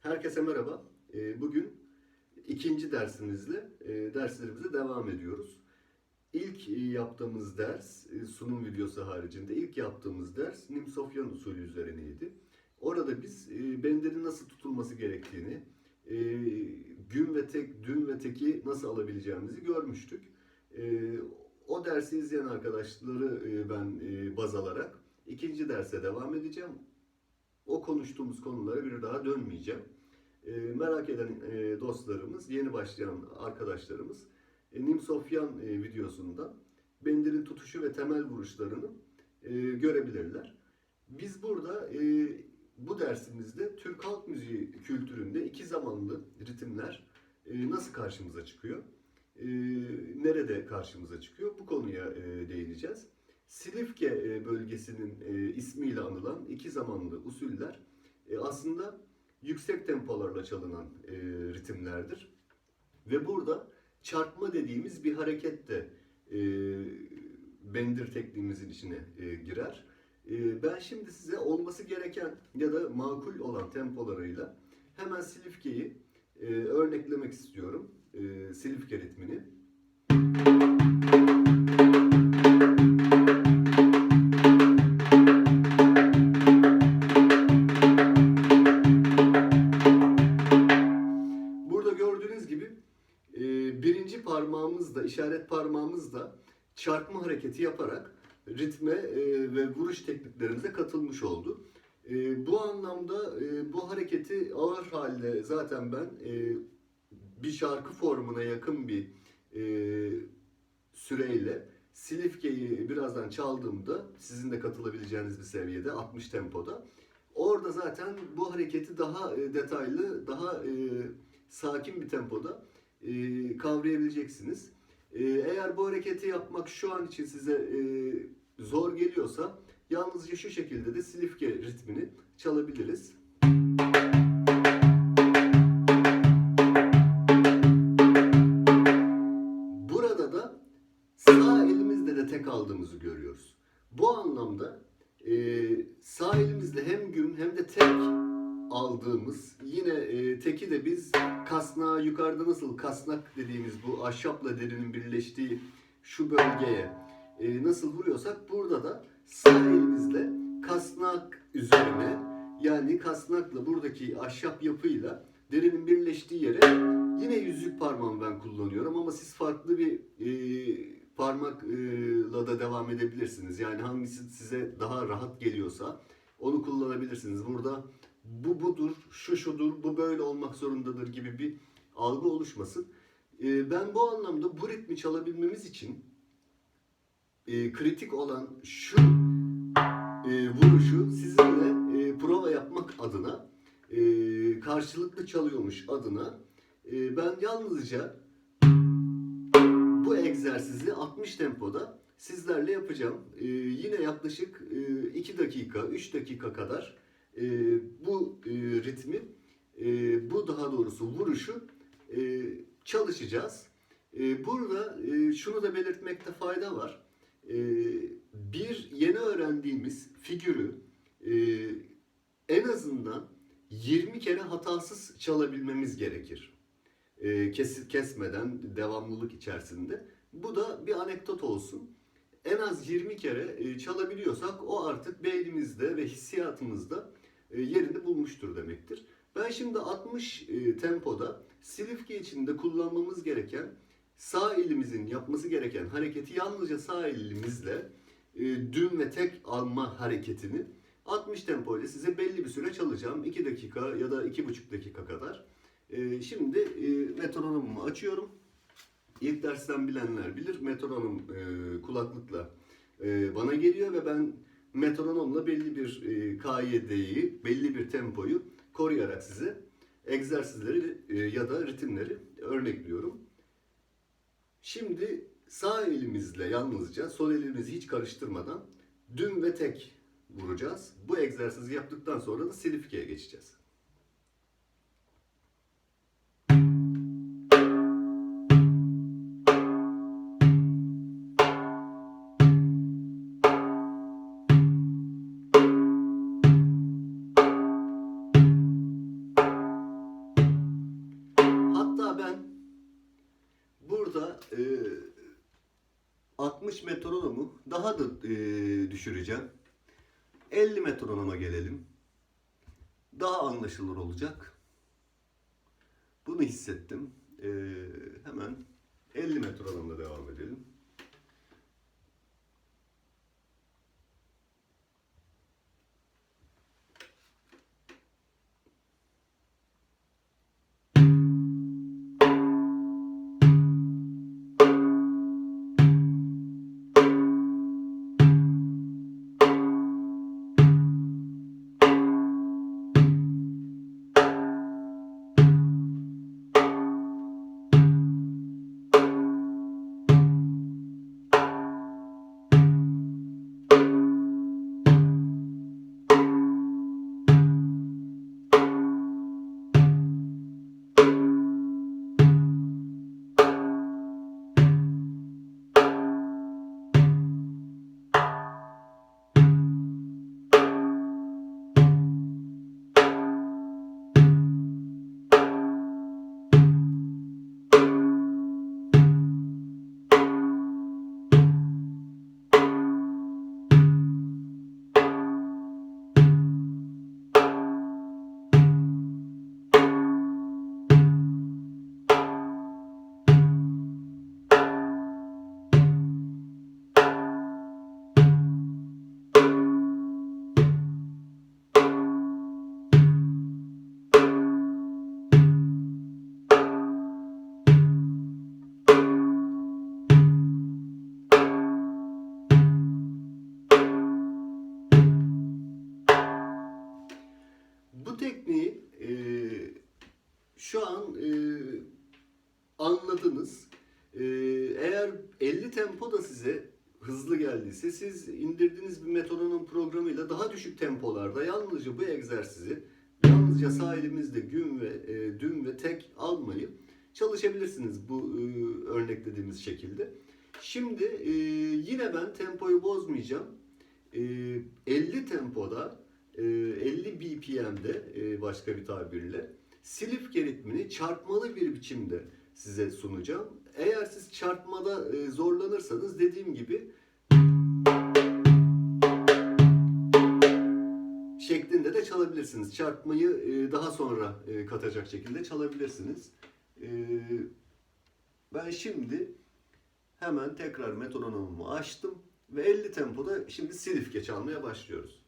Herkese merhaba. Ee, Bugün ikinci dersimizle e, derslerimize devam ediyoruz. İlk e, yaptığımız ders, e, sunum videosu haricinde ilk yaptığımız ders Nimsofyan usulü üzerineydi. Orada biz benderin nasıl tutulması gerektiğini, gün ve tek, dün ve teki nasıl alabileceğimizi görmüştük. O dersi izleyen arkadaşları ben baz alarak ikinci derse devam edeceğim o konuştuğumuz konulara bir daha dönmeyeceğim. E, merak eden e, dostlarımız, yeni başlayan arkadaşlarımız e, Nimsofyan e, videosundan bendirin tutuşu ve temel vuruşlarını e, görebilirler. Biz burada e, bu dersimizde Türk halk müziği kültüründe iki zamanlı ritimler e, nasıl karşımıza çıkıyor? E, nerede karşımıza çıkıyor? Bu konuya e, değineceğiz. Silifke e, bölgesinin e, ismiyle anılan iki zamanlı usuller e, aslında yüksek tempolarla çalınan ritimlerdir. Ve burada çarpma dediğimiz bir hareket de bendir tekniğimizin içine girer. Ben şimdi size olması gereken ya da makul olan tempolarıyla hemen Silifke'yi örneklemek istiyorum. Silifke ritmini. Birinci parmağımızda, işaret parmağımızda çarpma hareketi yaparak ritme e, ve vuruş tekniklerimize katılmış oldu. E, bu anlamda e, bu hareketi ağır halde zaten ben bir şarkı formuna yakın bir süreyle Silifke'yi birazdan çaldığımda sizin de katılabileceğiniz bir seviyede 60 tempoda orada zaten bu hareketi daha detaylı, daha sakin bir tempoda e, kavrayabileceksiniz. E, eğer bu hareketi yapmak şu an için size e, zor geliyorsa yalnızca şu şekilde de Silifke ritmini çalabiliriz. Burada da sağ elimizle de tek aldığımızı görüyoruz. Bu anlamda e, sağ elimizle hem güm hem de tek aldığımız yine e, teki de biz yukarıda nasıl kasnak dediğimiz bu ahşapla derinin birleştiği şu bölgeye e, nasıl vuruyorsak burada da sağ elimizle kasnak üzerine yani kasnakla buradaki ahşap yapıyla derinin birleştiği yere yine yüzük parmağımı ben kullanıyorum ama siz farklı bir e, parmakla da devam edebilirsiniz. Yani hangisi size daha rahat geliyorsa onu kullanabilirsiniz. Burada bu budur, şu şudur, bu böyle olmak zorundadır gibi bir algı oluşmasın. E, ben bu anlamda bu ritmi çalabilmemiz için e, kritik olan şu e, vuruşu sizinle e, prova yapmak adına e, karşılıklı çalıyormuş adına e, ben yalnızca bu egzersizi 60 tempoda sizlerle yapacağım. E, yine yaklaşık 2 dakika, 3 dakika kadar e, bu e, ritmi, e, bu daha doğrusu vuruşu e, çalışacağız. E, burada e, şunu da belirtmekte fayda var. E, bir yeni öğrendiğimiz figürü e, en azından 20 kere hatasız çalabilmemiz gerekir. E, kes, kesmeden devamlılık içerisinde. Bu da bir anekdot olsun. En az 20 kere e, çalabiliyorsak o artık beynimizde ve hissiyatımızda yerini bulmuştur demektir. Ben şimdi 60 e, tempoda Silifke içinde kullanmamız gereken sağ elimizin yapması gereken hareketi yalnızca sağ elimizle e, düm ve tek alma hareketini 60 tempo ile size belli bir süre çalacağım. 2 dakika ya da 2,5 dakika kadar. E, şimdi e, metronomumu açıyorum. İlk dersten bilenler bilir. Metronom e, kulaklıkla e, bana geliyor ve ben metronomla belli bir e, kaideyi, belli bir tempoyu koruyarak size egzersizleri e, ya da ritimleri örnekliyorum. Şimdi sağ elimizle yalnızca sol elimizi hiç karıştırmadan düm ve tek vuracağız. Bu egzersizi yaptıktan sonra da silifkeye geçeceğiz. Metronomu daha da e, düşüreceğim. 50 metronoma gelelim. Daha anlaşılır olacak. Bunu hissettim. E, hemen 50 metronomla devam edelim. Düşük tempolarda yalnızca bu egzersizi yalnızca sağ elimizde gün ve e, düm ve tek almayı çalışabilirsiniz bu e, örneklediğimiz şekilde. Şimdi e, yine ben tempoyu bozmayacağım. E, 50 tempoda e, 50 BPM'de e, başka bir tabirle Silifke ritmini çarpmalı bir biçimde size sunacağım. Eğer siz çarpmada e, zorlanırsanız dediğim gibi şeklinde de çalabilirsiniz. Çarpmayı e, daha sonra e, katacak şekilde çalabilirsiniz. E, ben şimdi hemen tekrar metronomumu açtım ve 50 tempoda şimdi Silifke çalmaya başlıyoruz.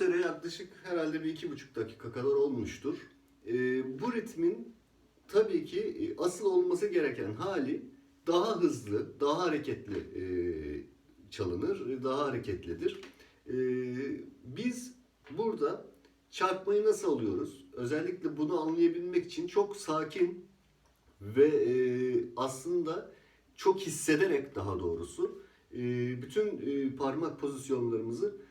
süre yaklaşık herhalde bir iki buçuk dakika kadar olmuştur. E, bu ritmin tabii ki e, asıl olması gereken hali daha hızlı, daha hareketli e, çalınır, daha hareketlidir. E, biz burada çarpmayı nasıl alıyoruz? Özellikle bunu anlayabilmek için çok sakin ve e, aslında çok hissederek daha doğrusu e, bütün e, parmak pozisyonlarımızı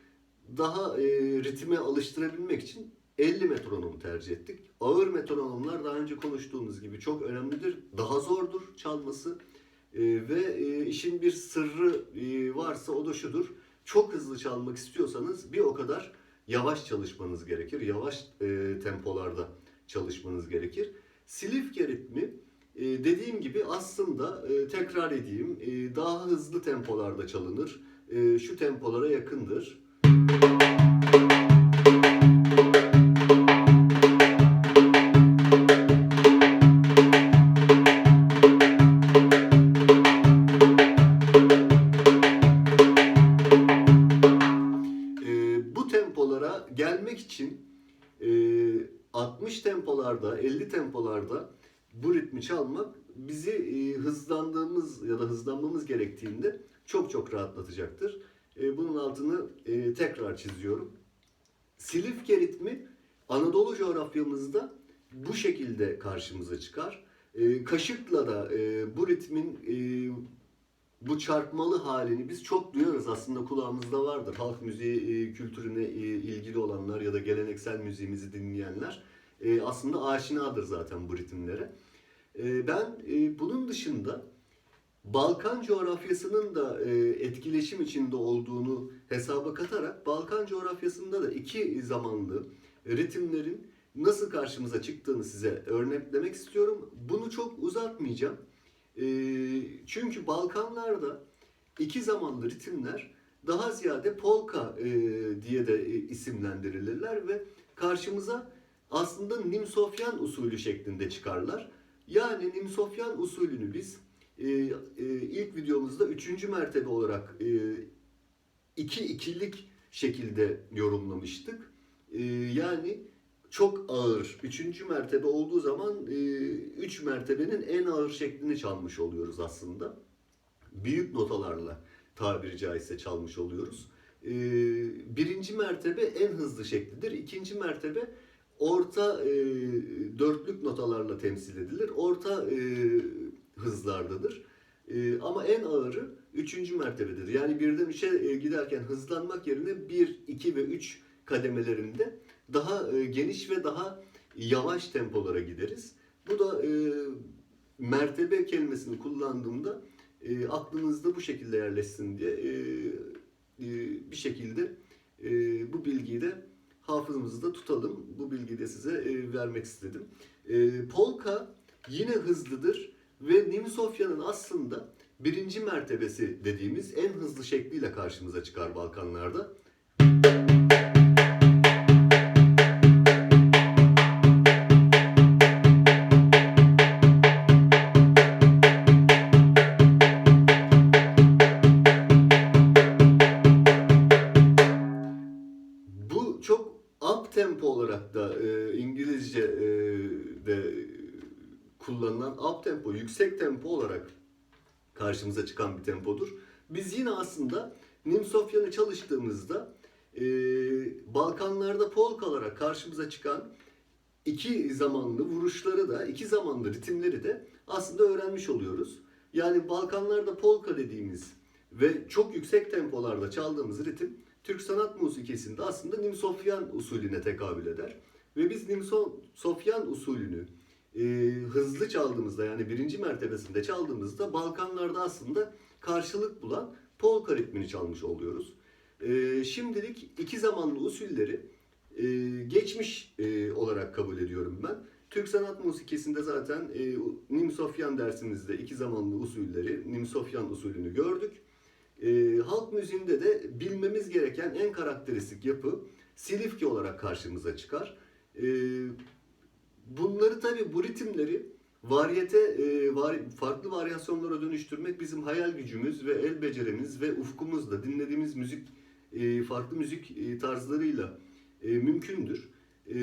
daha e, ritme alıştırabilmek için 50 metronom tercih ettik. Ağır metronomlar daha önce konuştuğumuz gibi çok önemlidir. Daha zordur çalması E, ve e, işin bir sırrı e, varsa o da şudur. Çok hızlı çalmak istiyorsanız bir o kadar yavaş çalışmanız gerekir. Yavaş e, tempolarda çalışmanız gerekir. Silifke ritmi e, dediğim gibi aslında e, tekrar edeyim e, daha hızlı tempolarda çalınır. E, şu tempolara yakındır. Çok rahatlatacaktır. E, bunun altını e, tekrar çiziyorum. Silifke ritmi Anadolu coğrafyamızda bu şekilde karşımıza çıkar. E, kaşıkla da bu ritmin bu çarpmalı halini biz çok duyuyoruz aslında kulağımızda vardır. Halk müziği kültürüne ilgili olanlar ya da geleneksel müziğimizi dinleyenler aslında aşinadır zaten bu ritimlere. Ben bunun dışında Balkan coğrafyasının da e, etkileşim içinde olduğunu hesaba katarak Balkan coğrafyasında da iki zamanlı ritimlerin nasıl karşımıza çıktığını size örneklemek istiyorum. Bunu çok uzatmayacağım. E, çünkü Balkanlarda iki zamanlı ritimler daha ziyade polka e, diye de isimlendirilirler ve karşımıza aslında Nimsofyan usulü şeklinde çıkarlar. Yani Nimsofyan usulünü biz e, e, ilk videomuzda üçüncü mertebe olarak e, iki ikilik şekilde yorumlamıştık. E, yani çok ağır. Üçüncü mertebe olduğu zaman e, üç mertebenin en ağır şeklini çalmış oluyoruz aslında. Büyük notalarla tabiri caizse çalmış oluyoruz. E, birinci mertebe en hızlı şeklidir. İkinci mertebe orta e, dörtlük notalarla temsil edilir. Orta e, hızlardadır. E, ama en ağırı üçüncü mertebededir. Yani birden üçe e, giderken hızlanmak yerine bir, iki ve üç kademelerinde daha e, geniş ve daha yavaş tempolara gideriz. Bu da e, mertebe kelimesini kullandığımda e, aklınızda bu şekilde yerleşsin diye e, e, bir şekilde e, bu bilgiyi de hafızamızda tutalım. Bu bilgiyi de size e, vermek istedim. E, polka yine hızlıdır ve Nimsofya'nın aslında birinci mertebesi dediğimiz en hızlı şekliyle karşımıza çıkar Balkanlarda. Karşımıza çıkan bir tempodur. Biz yine aslında Nimsofyan'ı çalıştığımızda e, Balkanlarda polkalara karşımıza çıkan iki zamanlı vuruşları da, iki zamanlı ritimleri de aslında öğrenmiş oluyoruz. Yani Balkanlarda polka dediğimiz ve çok yüksek tempolarda çaldığımız ritim Türk sanat musikisinde aslında Nimsofyan usulüne tekabül eder. Ve biz Nimsofyan usulünü e, hızlı çaldığımızda yani birinci mertebesinde çaldığımızda Balkanlarda aslında karşılık bulan polka ritmini çalmış oluyoruz. E, şimdilik iki zamanlı usulleri e, geçmiş e, olarak kabul ediyorum ben. Türk sanat musikisinde zaten e, Nimsofyan dersimizde iki zamanlı usulleri, Nimsofyan usulünü gördük. E, halk müziğinde de bilmemiz gereken en karakteristik yapı silifke olarak karşımıza çıkar. E, bunları tabi bu ritimleri varyete, e, var, farklı varyasyonlara dönüştürmek bizim hayal gücümüz ve el becerimiz ve ufkumuzla dinlediğimiz müzik, e, farklı müzik e, tarzlarıyla e, mümkündür. E,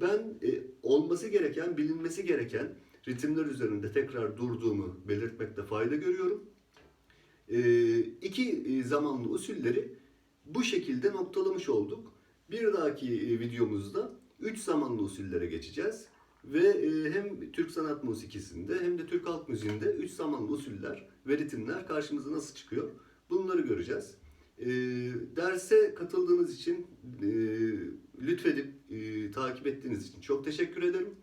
ben e, olması gereken, bilinmesi gereken ritimler üzerinde tekrar durduğumu belirtmekte fayda görüyorum. E, iki e, zamanlı usulleri bu şekilde noktalamış olduk. Bir dahaki e, videomuzda üç zamanlı usullere geçeceğiz. Ve e, hem Türk sanat musikisinde hem de Türk halk müziğinde üç zamanlı usuller ve ritimler karşımıza nasıl çıkıyor bunları göreceğiz. E, derse katıldığınız için e, lütfedip e, takip ettiğiniz için çok teşekkür ederim.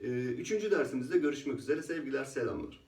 E, üçüncü dersimizde görüşmek üzere sevgiler selamlar.